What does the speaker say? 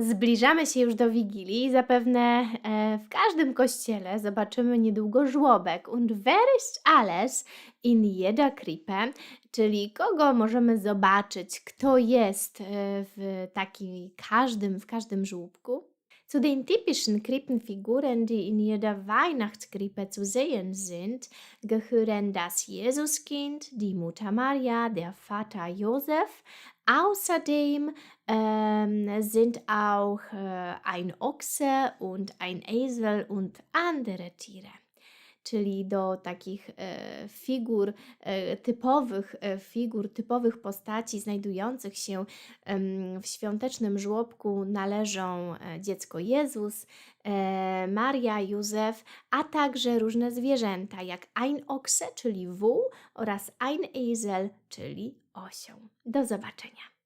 Zbliżamy się już do Wigilii zapewne e, w każdym kościele zobaczymy niedługo żłobek. Und wer ist alles in jeder Krippe? Czyli kogo możemy zobaczyć, kto jest e, w takim każdym, w każdym żłóbku? Zu den typischen Krippenfiguren, die in jeder Weihnachtskrippe zu sehen sind, gehören das Jesuskind, die Mutter Maria, der Vater Josef. Außerdem ähm, sind auch äh, ein Ochse und ein Esel und andere Tiere. Czyli do takich e, figur e, typowych, e, figur typowych postaci znajdujących się w świątecznym żłobku należą dziecko Jezus, Maria, Józef, a także różne zwierzęta jak ein Ochse, czyli wół oraz ein Esel, czyli osioł. Do zobaczenia.